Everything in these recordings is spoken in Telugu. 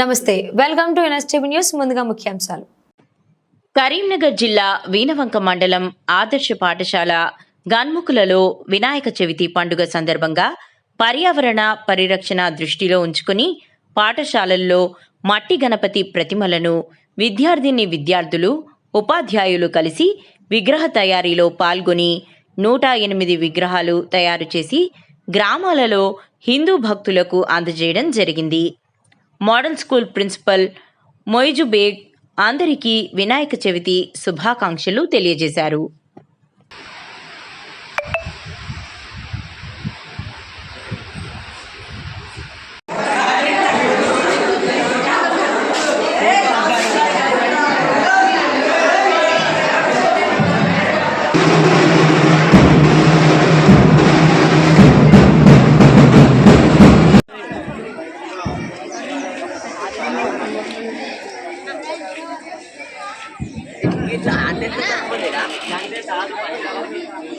నమస్తే వెల్కమ్ టు ఎన్ఎస్టీవీ న్యూస్ ముందుగా ముఖ్యాంశాలు. కరీంనగర్ జిల్లా వీనవంక మండలం ఆదర్శ పాఠశాల గన్ముఖులలో వినాయక చవితి పండుగ సందర్భంగా పర్యావరణ పరిరక్షణ దృష్టిలో ఉంచుకుని పాఠశాలల్లో మట్టి గణపతి ప్రతిమలను విద్యార్థిని విద్యార్థులు ఉపాధ్యాయులు కలిసి విగ్రహ తయారీలో పాల్గొని నూట ఎనిమిది విగ్రహాలు తయారు చేసి గ్రామాలలో హిందూ భక్తులకు అందజేయడం జరిగింది. Model school principal Moiz Baig అందరికీ వినాయక చవితి శుభాకాంక్షలు తెలియజేశారు. Nah, ini saya.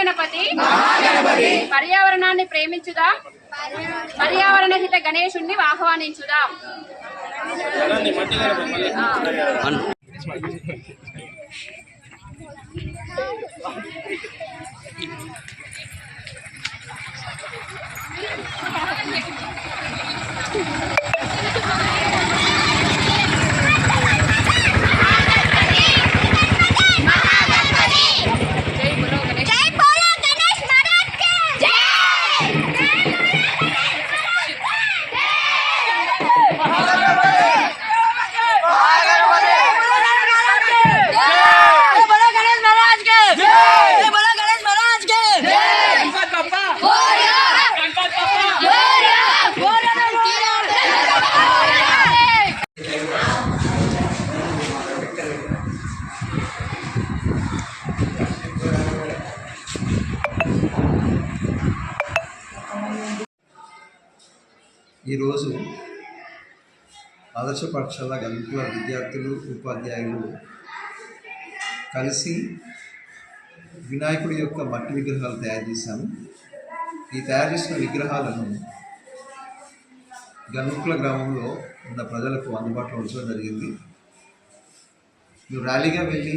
మట్టి గణపతి పర్యావరణాన్ని ప్రేమించుదా. పర్యావరణ హిత గణేశుణ్ణి ఆహ్వానించుదాం. ఈరోజు ఆదర్శ పాఠశాల గల్పుల విద్యార్థులు ఉపాధ్యాయులు కలిసి వినాయకుడి యొక్క మట్టి విగ్రహాలు తయారు చేశాము. ఈ తయారు చేసిన విగ్రహాలను గనుకుల గ్రామంలో ఉన్న ప్రజలకు అందుబాటులో ఉంచడం జరిగింది. మేము ర్యాలీగా వెళ్ళి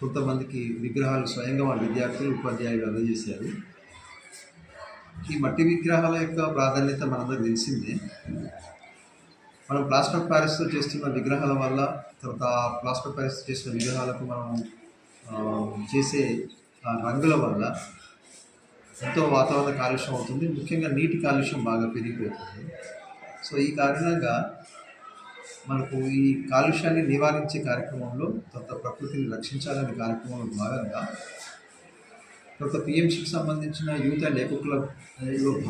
కొంతమందికి విగ్రహాలు స్వయంగా వాళ్ళ విద్యార్థులు ఉపాధ్యాయులు అందజేశారు. ఈ మట్టి విగ్రహాల యొక్క ప్రాధాన్యత మనందరూ తెలిసిందే. మనం ప్లాస్టర్ ఆఫ్ ప్యారిస్తో చేస్తున్న విగ్రహాల వల్ల తర్వాత ప్లాస్టర్ ఆఫ్ ప్యారిస్ చేసిన విగ్రహాలకు మనం చేసే రంగుల వల్ల ఎంతో వాతావరణ కాలుష్యం అవుతుంది. ముఖ్యంగా నీటి కాలుష్యం బాగా పెరిగిపోతుంది. సో ఈ కారణంగా మనకు ఈ కాలుష్యాన్ని నివారించే కార్యక్రమంలో తర్వాత ప్రకృతిని రక్షించాలనే కార్యక్రమంలో భాగంగా తర్వాత పిఎంసికి సంబంధించిన యూత్ అండ్ ఎకో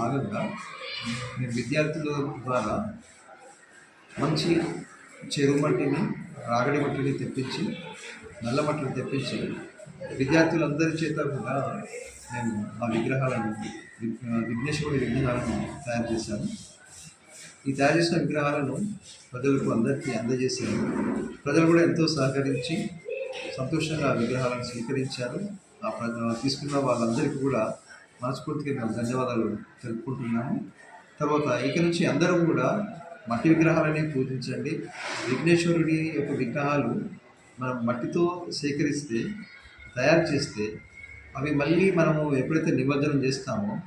భాగంగా మేము విద్యార్థుల ద్వారా మంచి చెరువు మట్టిని రాగడి మట్టిని తెప్పించి నల్ల మట్టిని తెప్పించి విద్యార్థులందరి చేత కూడా మేము ఆ విగ్రహాలను విఘ్నేశ్వరుడి విగ్రహాలను తయారు చేశాను. ఈ తయారు చేసిన విగ్రహాలను ప్రజలకు అందరికీ అందజేశారు ప్రజలు కూడా ఎంతో సహకరించి సంతోషంగా ఆ విగ్రహాలను స్వీకరించారు. తీసుకున్న వాళ్ళందరికీ కూడా మనస్ఫూర్తిగా మేము ధన్యవాదాలు తెలుపుకుంటున్నాము. తర్వాత ఇక నుంచి అందరూ కూడా మట్టి విగ్రహాలని పూజించండి. విఘ్నేశ్వరుడి యొక్క విగ్రహాలు మనం మట్టితో సేకరిస్తే తయారు చేస్తే అవి మళ్ళీ మనము ఎప్పుడైతే నిమజ్జనం చేస్తామో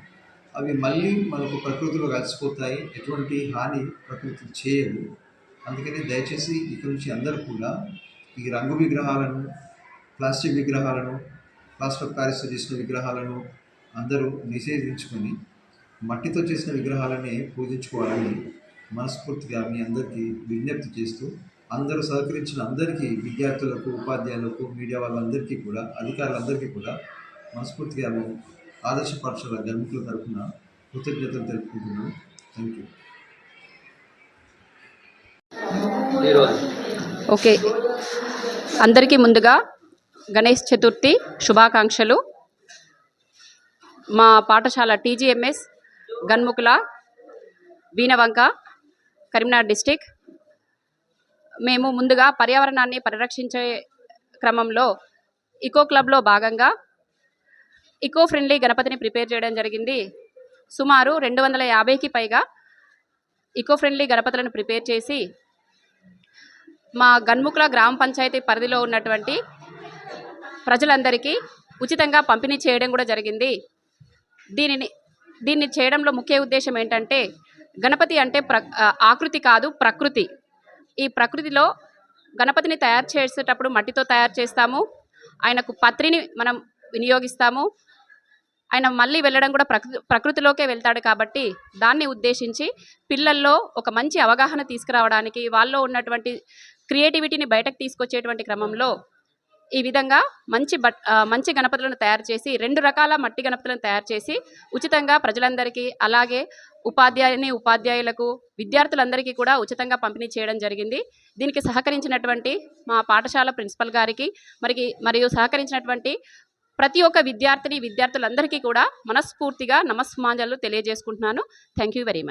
అవి మళ్ళీ మనకు ప్రకృతిలో కలిసిపోతాయి. ఎటువంటి హాని ప్రకృతి చేయవు అందుకని దయచేసి ఇక నుంచి అందరూ కూడా ఈ రంగు విగ్రహాలను ప్లాస్టిక్ విగ్రహాలను ప్లాస్టర్ ఆఫ్ ప్యారిస్తో చేసిన విగ్రహాలను అందరూ నిషేధించుకొని మట్టితో చేసిన విగ్రహాలని పూజించుకోవాలని మనస్ఫూర్తిగా మీ అందరికీ విజ్ఞప్తి చేస్తూ అందరూ సహకరించిన అందరికీ విద్యార్థులకు ఉపాధ్యాయులకు మీడియా వాళ్ళందరికీ కూడా అధికారులందరికీ కూడా మనస్ఫూర్తిగా మేము ఆదర్శ పాఠశాల గర్మికుల తరఫున కృతజ్ఞతలు తెలుపుకుంటున్నాం థ్యాంక్ యూ ఓకే. అందరికీ ముందుగా గణేష్ చతుర్థి శుభాకాంక్షలు. మా పాఠశాల టీజీఎంఎస్ గన్ముకుల వీణవంక కరీంనగర్ డిస్టిక్. మేము ముందుగా పర్యావరణాన్ని పరిరక్షించే క్రమంలో ఇకో క్లబ్లో భాగంగా ఇకో ఫ్రెండ్లీ గణపతిని ప్రిపేర్ చేయడం జరిగింది. సుమారు రెండు వందల యాభైకి పైగా ఇకో ఫ్రెండ్లీ గణపతులను ప్రిపేర్ చేసి మా గన్ముకుల గ్రామ పంచాయతీ పరిధిలో ఉన్నటువంటి ప్రజలందరికీ ఉచితంగా పంపిణీ చేయడం కూడా జరిగింది. దీనిని దీన్ని చేయడంలో ముఖ్య ఉద్దేశం ఏంటంటే గణపతి అంటే ప్ర ఆకృతి కాదు ప్రకృతి. ఈ ప్రకృతిలో గణపతిని తయారు చేసేటప్పుడు మట్టితో తయారు చేస్తాము. ఆయనకు పత్రిని మనం వినియోగిస్తాము. ఆయన మళ్ళీ వెళ్ళడం కూడా ప్రకృతి ప్రకృతిలోకే వెళ్తాడు కాబట్టి దాన్ని ఉద్దేశించి పిల్లల్లో ఒక మంచి అవగాహన తీసుకురావడానికి వాళ్ళలో ఉన్నటువంటి క్రియేటివిటీని బయటకు తీసుకొచ్చేటువంటి క్రమంలో ఈ విధంగా మంచి బట్ మంచి గణపతులను తయారు చేసి రెండు రకాల మట్టి గణపతులను తయారు చేసి ఉచితంగా ప్రజలందరికీ అలాగే ఉపాధ్యాయుని ఉపాధ్యాయులకు విద్యార్థులందరికీ కూడా ఉచితంగా పంపిణీ చేయడం జరిగింది. దీనికి సహకరించినటువంటి మా పాఠశాల ప్రిన్సిపల్ గారికి మరి మరియు సహకరించినటువంటి ప్రతి ఒక్క విద్యార్థిని విద్యార్థులందరికీ కూడా మనస్ఫూర్తిగా నమస్మాంజలు తెలియజేసుకుంటున్నాను. Thank you very much